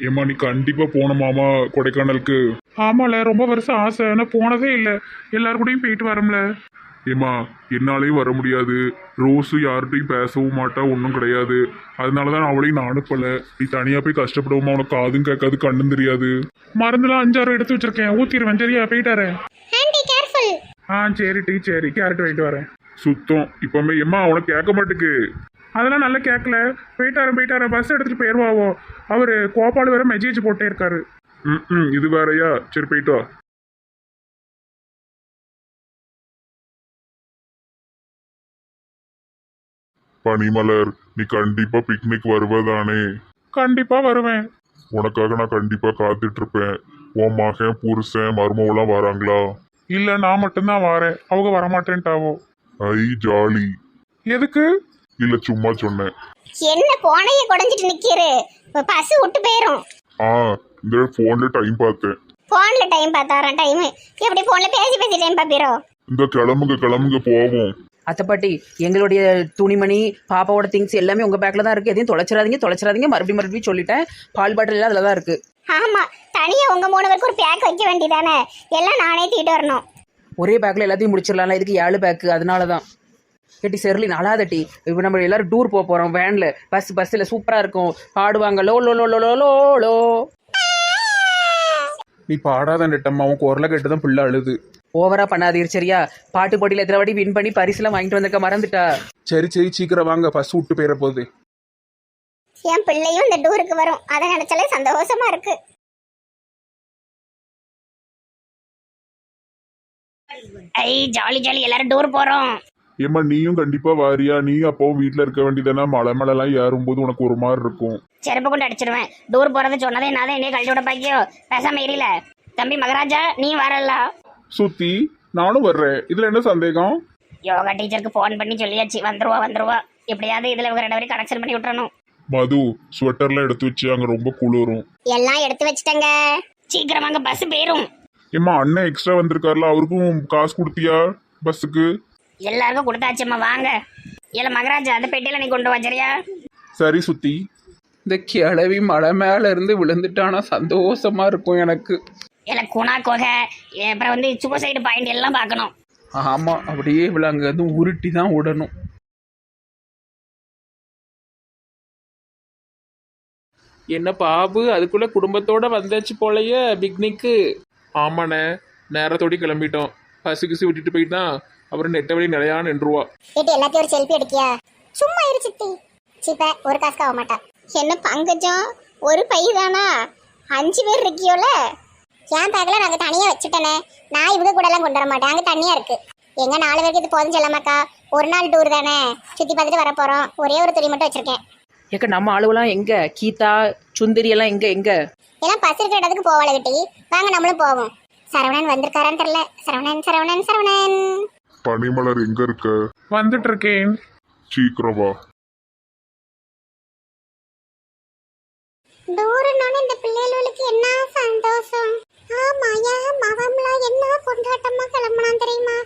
ஏம்மா நீ கண்டிப்பா போகணுமாமா கொடைக்கானலுக்கு. ஆமால ரொம்ப வருஷம் ஆசை. ஆனால் போனதே இல்லை. எல்லாரும் கூடயும் போயிட்டு வரோம்ல. ஏம்மா என்னாலையும் வர முடியாது. ரோஸு யார்கிட்டையும் பேசவும் மாட்டா ஒன்றும் கிடையாது. அதனால தான் அவளையும் நான் அனுப்பலை. நீ தனியாக போய் கஷ்டப்படுவோமா? உனக்கு காதும் கேட்காது கண்ணும் தெரியாது. மருந்துலாம் அஞ்சாறு எடுத்து வச்சிருக்கேன். ஊத்திடுவேன் சரியா? போயிட்டாரு ஆ சரி டீ சரி. கேரட் வாங்கிட்டு வரேன். சுத்தம். இப்போமே எம்மா அவனை கேட்க மாட்டுக்கு. அதெல்லாம் நல்லா கேட்கல போயிட்டாரு போயிட்டாரு. பஸ் எடுத்துட்டு போயிடுவாவோ அவரு கோபால் வேற மெசேஜ் போட்டே இருக்காரு. ம் ம் இது வேறயா? சரி போயிட்டு வா. பனிமலர் நீ கண்டிப்பா பிக்னிக் வருவதானே? கண்டிப்பா வருவேன். உனக்காக நான் கண்டிப்பா காத்துட்டு இருப்பேன் உன் மகன் புருஷன் மருமவெல்லாம் வராங்களா? இல்ல நான் மட்டும்தான் வரேன். அவங்க வரமாட்டேன்ட்டாவோ? ஐ ஜாலி. எதுக்கு? இல்ல சும்மா சொன்னேன். என்ன போனைய குடஞ்சிட்டு நிக்கிறு? பஸ் விட்டு போயிரும். ஆ இந்த போன்ல டைம் பார்த்தேன். போன்ல டைம் பார்த்தாராம் டைம் எப்படி போன்ல பேசி பேசி டைம் பாப்பீரோ இந்த கிளம்புங்க கிளம்புங்க போவோம். அத்தைப்பாட்டி எங்களுடைய துணிமணி பாப்பாவோட திங்ஸ் எல்லாமே உங்கள் பேக்கில் தான் இருக்குது எதையும் தொலைச்சிடாதீங்க தொலைச்சிடாதீங்க. மறுபடியும் மறுபடியும் சொல்லிட்டேன். பால் பாட்டில் எல்லாம் அதில் தான் இருக்குது ஆமா தனியா உங்க மூணு பேருக்கு ஒரு பேக் வைக்க வேண்டியதானே? எல்லாம் நானே தூக்கிட்டு வரணும். ஒரே பேக்கில் எல்லாத்தையும் முடிச்சிடலாம் இதுக்கு ஏழு பேக்கு அதனால தான் கேட்டி செர்லி நல்லாதட்டி இப்போ நம்ம எல்லாரும் டூர் போக போகிறோம் வேனில். பஸ் பஸ்ஸில் சூப்பராக இருக்கும். பாடுவாங்க லோ லோ லோ லோ லோ லோ லோ. நீ பாடாத நெட்டம்மா உன் குரலை கேட்டு தான் பிள்ளை அழுது. ஓவராக பண்ணாதீர் சரியா? பாட்டு போட்டியில் எத்தனை வாட்டி வின் பண்ணி பரிசுலாம் வாங்கிட்டு வந்திருக்க மறந்துட்டா? சரி சரி சீக்கிரம் வாங்க பஸ் விட்டு போயிட போகுது என் பிள்ளையும் இந்த டூருக்கு வரும். அதை நினைச்சாலே சந்தோஷமா இருக்கு. ஐ ஜாலி ஜாலி எல்லாரும் டூர் போறோம். ஏம்மா நீயும் கண்டிப்பா வாரியா? நீ அப்பவும் வீட்ல இருக்க வேண்டியதானே மலை மலைலாம் ஏறும்போது உனக்கு ஒரு மாதிரி இருக்கும். செருப்பு கொண்டு அடிச்சிருவேன். டூர் போறது சொன்னதே நான் தான் என்னைய கழட்டி விட பாக்கியோ? பேசாம எரியல தம்பி மகராஜா நீ வரல. சுத்தி நானும் வர்றேன். இதுல என்ன சந்தேகம்? யோகா டீச்சருக்கு ஃபோன் பண்ணி சொல்லியாச்சு. வந்துருவா வந்துருவா. எப்படியாவது இதுல இவங்க ரெண்டு பேரும் கனெக்ஷன் பண்ணி விட்டுறணும். மது ஸ்வெட்டர்லாம் எடுத்து வச்சு அங்க ரொம்ப குளிரும். எல்லாம் எடுத்து வச்சுட்டேங்க. சீக்கிரம் அங்க பஸ் போயிரும். ஏம்மா அண்ணன் எக்ஸ்ட்ரா வந்திருக்காருல அவருக்கும் காசு கொடுத்தியா? பஸ்ஸுக்கு எல்லாருக்கும் கொடுத்தாச்சும்மா வாங்க. இல்ல மகராஜா அந்த பெட்டியில நீ கொண்டு வா சரியா? சரி சுத்தி. இந்த கிளவி மலை மேல இருந்து விழுந்துட்டானா சந்தோஷமா இருக்கும் எனக்கு. இல்ல குணா கொகை அப்புறம் வந்து சூசைடு பாயிண்ட் எல்லாம் பார்க்கணும். ஆமா அப்படியே இவ்வளோ அங்க வந்து உருட்டி தான் விடணும். என்ன பாபு அதுக்குள்ள குடும்பத்தோட வந்தாச்சு போலயே பிக்னிக்கு ஆமாண்ணே நேரத்தோடி கிளம்பிட்டோம். பசு கிசு விட்டுட்டு போயிட்டான். அப்புறம் நெட்ட வழி நிலையா நின்றுவா. வீட்டு எல்லாத்தையும் ஒரு செல்ஃபி எடுக்கியா? சும்மா இரு சித்தி. சீப்ப ஒரு காசுக்கு ஆக மாட்டா. என்ன பங்கஜம்? ஒரு பை தானா அஞ்சு பேர் இருக்கியோல? என் பேக்கில் நாங்கள் தனியாக வச்சுட்டேனே? நான் இவங்க கூட எல்லாம் கொண்டு வர மாட்டேன். அங்கே தனியாக இருக்கு. எங்க நாலு பேருக்கு இது போதும் சொல்லாமாக்கா ஒரு நாள் டூர் தானே. சுற்றி பார்த்துட்டு வர போகிறோம் ஒரே ஒரு துணி மட்டும் வச்சிருக்கேன். ஏக்க நம்ம ஆளுவெல்லாம் எங்கே? கீதா சுந்தரி எல்லாம் எங்கே? எங்கே? எல்லாம் பஸ் இருக்கிற இடத்துக்கு போவாள கிட்டி வாங்க நம்மளும் போவோம். சரவணன் வந்திருக்காரான்னு தெரியல. சரவணன் சரவணன் சரவணன். பனிமலர் எங்க இருக்க? வந்துட்டு இருக்கேன் சீக்கிரம் வா. இந்த பிள்ளைகளுக்கு என்ன சந்தோஷம்? ஆமா ஏன் மகம்லாம் என்ன கொண்டாட்டமா கிளம்பலாம் தெரியுமா?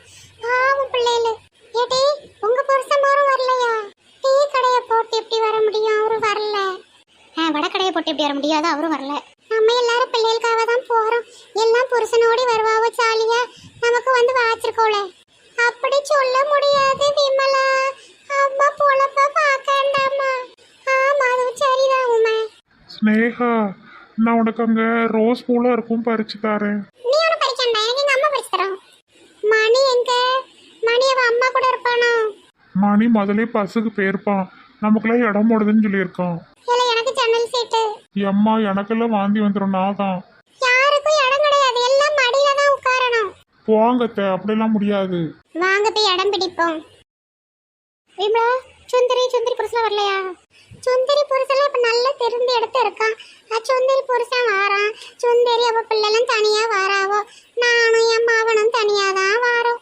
பாவம் பிள்ளைகளு. ஏடி உங்க புருஷன் மாரும் வரலையா? டீ கடையை போட்டு எப்படி வர முடியும்? அவரு வரல. வடக்கடையை போட்டு எப்படி வர முடியாது அவரும் வரல. நம்ம எல்லாரும் பிள்ளைகளுக்காக தான் போறோம். எல்லாம் புருஷனோடி வருவாவோ ஜாலியா? நமக்கு வந்து வாச்சிருக்கோல அப்படி சொல்ல முடியாது விமலா. அம்மா பொழப்ப பார்க்கண்டாமா? ஆமா அதுவும் சரிதான் உமா. ஸ்னேகா நான் உனக்கு அங்க ரோஸ் பூலாம் இருக்கும் பறிச்சு தரேன். நீ ஒன்றும் படிக்கண்டா எனக்கு எங்க அம்மா படிச்சு தரோம். மணி எங்க? மணி அவ அம்மா கூட இருப்பானோ? மணி முதலே பஸ்ஸுக்கு போயிருப்பான். நமக்குலாம் இடம் போடுதுன்னு சொல்லியிருக்கான். இல்ல எனக்கு ஜன்னல் சீட்டு. எம்மா எனக்கெல்லாம் வாந்தி வந்துடும் நான் தான். போங்கத்த அப்படிலாம் முடியாது. வாங்க போய் இடம் பிடிப்போம். விமலா சுந்தரி சுந்தரி புருஷன் வரலையா? சுந்தரி புருஷன் இப்ப நல்ல தெரிந்த இடத்த இருக்கான். அஹ் சுந்தரி புருஷன் வாரான். சுந்தரி அவ பிள்ளைலாம் தனியா வாராவோ? நானும் என் மாவனும் தனியா தான் வாரோம்.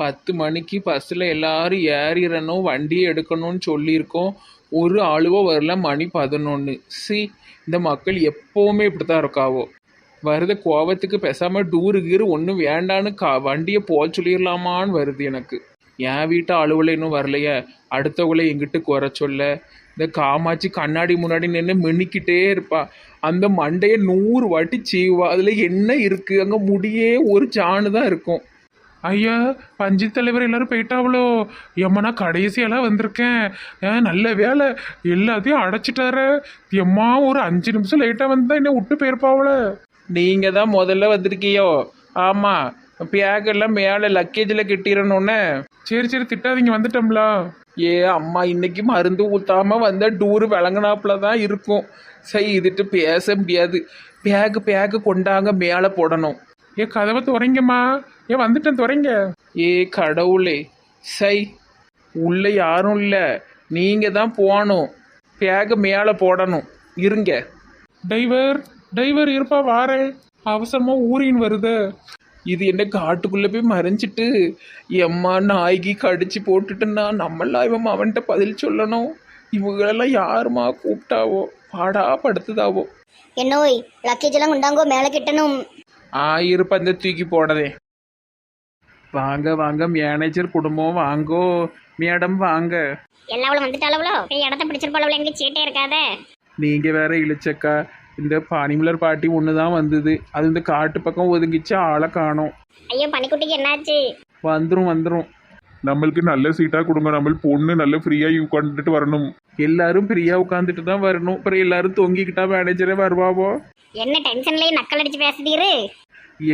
பத்து மணிக்கு பஸ்ஸில் எல்லாரும் ஏறிடணும் வண்டி எடுக்கணும்னு சொல்லியிருக்கோம். ஒரு ஆளுவோ வரல மணி பதினொன்று சி இந்த மக்கள் எப்போவுமே இப்படி தான் இருக்காவோ. வருத கோவத்துக்கு பேசாமல் டூரு கீரு ஒன்றும் வேண்டான்னு கா வண்டியை போக சொல்லிடலாமான்னு வருது எனக்கு. என் வீட்டு அலுவலை இன்னும் வரலையே. அடுத்தவங்களை எங்கிட்டு குறை சொல்ல? இந்த காமாட்சி கண்ணாடி முன்னாடி நின்று மின்னிக்கிட்டே இருப்பா. அந்த மண்டையை நூறு வாட்டி சீவா அதில் என்ன இருக்குது அங்கே முடியே ஒரு சாணு தான் இருக்கும். ஐயா பஞ்சாயத்து தலைவர் எல்லாரும் போயிட்டாவளோ. எம்மனா கடைசியெல்லாம் வந்திருக்கேன். நல்ல வேலை எல்லாத்தையும் அடைச்சிட்டாரு. எம்மா ஒரு அஞ்சு நிமிஷம் லேட்டாக வந்தா என்ன விட்டு போயிருப்பாவள. நீங்கள் தான் முதல்ல வந்திருக்கியோ? ஆமாம் பேக் எல்லாம் மேலே லக்கேஜில் கட்டிடணுன்னு சரி சரி திட்டாதீங்க வந்துட்டோம்ல. ஏ அம்மா இன்னைக்கு மருந்து ஊத்தாம வந்தா டூரு விளங்கினாப்புல தான் இருக்கும். சரி இதுட்டு பேச முடியாது. பேக்கு பேக்கு கொண்டாங்க மேலே போடணும். ஏ கதவை துறைங்கம்மா. ஏ வந்துட்டேன் துறைங்க. ஏ கடவுளே சை உள்ள யாரும் இல்லை. நீங்கள் தான் போகணும். பேக்கு மேலே போடணும். இருங்க. டிரைவர் டிரைவர் இருப்பா வாரேன் அவசரமாக ஊரின் வருது. இது என்ன காட்டுக்குள்ளே போய் மறைஞ்சிட்டு எம்மா நாய்க்கு கடிச்சு போட்டுட்டுன்னா நம்மளாம் இவன் அவன்கிட்ட பதில் சொல்லணும். இவங்களெல்லாம் யாருமா கூப்பிட்டாவோ? பாடா படுத்துதாவோ? என்னோய் லக்கேஜ் எல்லாம் கொண்டாங்கோ மேலே கிட்டணும். ஆயிரம் பந்த தூக்கி போடதே. வாங்க வாங்க மேனேஜர் குடும்பம் வாங்கோ. மேடம் வாங்க. எல்லாவளும் வந்துட்டாளவளோ? போய் இடத்த பிடிச்சிருப்பாளவளோ எங்க சீட்டே இருக்காதே. நீங்கள் வேற இழிச்சக்கா. இந்த பானிமலர் பாட்டி ஒன்று தான் வந்தது. அது இந்த காட்டு பக்கம் ஒதுங்கிச்சு ஆளை காணோம். ஐயோ பனிக்குட்டிக்கு என்னாச்சு? வந்துரும் வந்துரும். நம்மளுக்கு நல்ல சீட்டா கொடுங்க. நம்ம பொண்ணு நல்ல ஃப்ரீயா உட்காந்துட்டு வரணும். எல்லாரும் ஃப்ரீயா உட்காந்துட்டு தான் வரணும். அப்புறம் எல்லாரும் தொங்கிக்கிட்டா மேனேஜரே வருவாவோ? என்ன டென்ஷன்லயே நக்கல் அடிச்சு பேசுதீரு.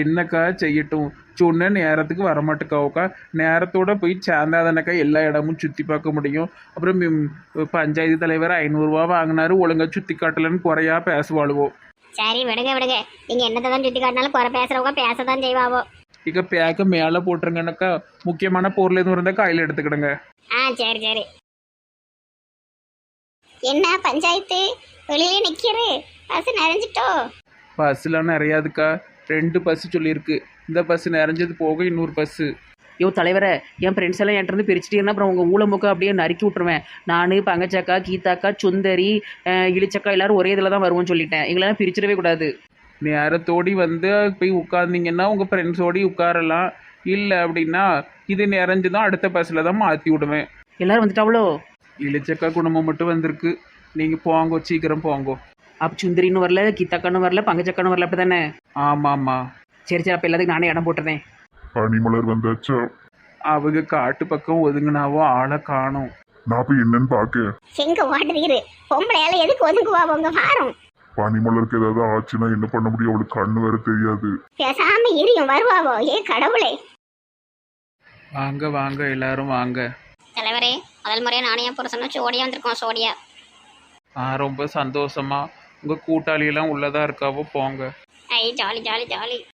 என்னக்கா செய்யட்டும்? சொன்ன நேரத்துக்கு வரமாட்டுக்காவுக்கா நேரத்தோட போய் சேர்ந்தாதானக்கா எல்லா இடமும் சுற்றி பார்க்க முடியும். அப்புறம் பஞ்சாயத்து தலைவர் ஐநூறுரூவா வாங்கினாரு ஒழுங்கா சுற்றி காட்டலன்னு குறையா பேசுவாளுவோ. சரி விடுங்க விடுங்க. நீங்க என்னத்தை தான் சுத்தி காட்டினாலும் குறை பேசுறவங்க பேசதான் செய்வாவோ. இக்க பேக்க மேலே போட்டுருங்கனாக்கா. முக்கியமான பொருள் எதுவும் இருந்தால் கையில் எடுத்துக்கிடுங்க. ஆ சரி சரி. என்ன பஞ்சாயத்து? வெளியில நிக்கிறு. பஸ் நிறைஞ்சிட்டோ? பஸ்ஸுலாம் நிறையாதுக்கா. ரெண்டு பஸ் சொல்லியிருக்கு. இந்த பஸ் நிறைஞ்சது போக இன்னொரு பஸ்ஸு யோ தலைவரை என் ஃப்ரெண்ட்ஸ் எல்லாம் என்கிட்ட பிரிச்சுட்டீங்கன்னா அப்புறம் உங்கள் ஊழமுக்க அப்படியே நறுக்கி விட்ருவேன் நான் பங்கச்சக்கா கீதாக்கா சுந்தரி இளிச்சக்கா எல்லாரும் ஒரே இதில் தான் வருவோம்னு சொல்லிட்டேன். எங்களெல்லாம் பிரிச்சிடவே கூடாது. நேரத்தோடி வந்து போய் உட்கார்ந்தீங்கன்னா உங்கள் ஃப்ரெண்ட்ஸோடி உட்காரலாம். இல்லை அப்படின்னா இது நிறைஞ்சு தான் அடுத்த பஸ்ஸில் தான் மாற்றி விடுவேன். எல்லாரும் வந்துட்டாவளோ? இளிச்சக்கா குடும்பம் மட்டும் வந்திருக்கு. நீங்கள் போங்கோ சீக்கிரம் போங்கோ. அப்போ சுந்தரின்னு வரல கீதாக்கான்னு வரல பங்கச்சக்கான்னு வரல அப்படி தானே ஆமாம்மா. சரி சரி அப்போ எல்லாத்துக்கும் நானே இடம் போட்டுறேன். பனிமலர் வந்தாச்சா அவங்க காட்டு பக்கம் ஒதுங்கினாவோ ஆளை காணும். நான் போய் என்னன்னு பார்க்க எங்க ஓடுதீரு பொம்பளையால எதுக்கு ஒதுங்குவா? உங்க வாரம் பனிமலருக்கு ஏதாவது ஆச்சுன்னா என்ன பண்ண முடியும்? அவளுக்கு கண்ணு வேற தெரியாது. பேசாம இரியும் வருவாவோ? ஏ கடவுளே. வாங்க வாங்க எல்லாரும் வாங்க. தலைவரே முதல் முறையா நானே என் புருஷனும் சோடியா வந்திருக்கோம் சோடியா. ஆ ரொம்ப சந்தோஷமா. உங்கள் கூட்டாளியெல்லாம் உள்ளதா இருக்காவோ போங்க. ஐ ஜாலி ஜாலி ஜாலி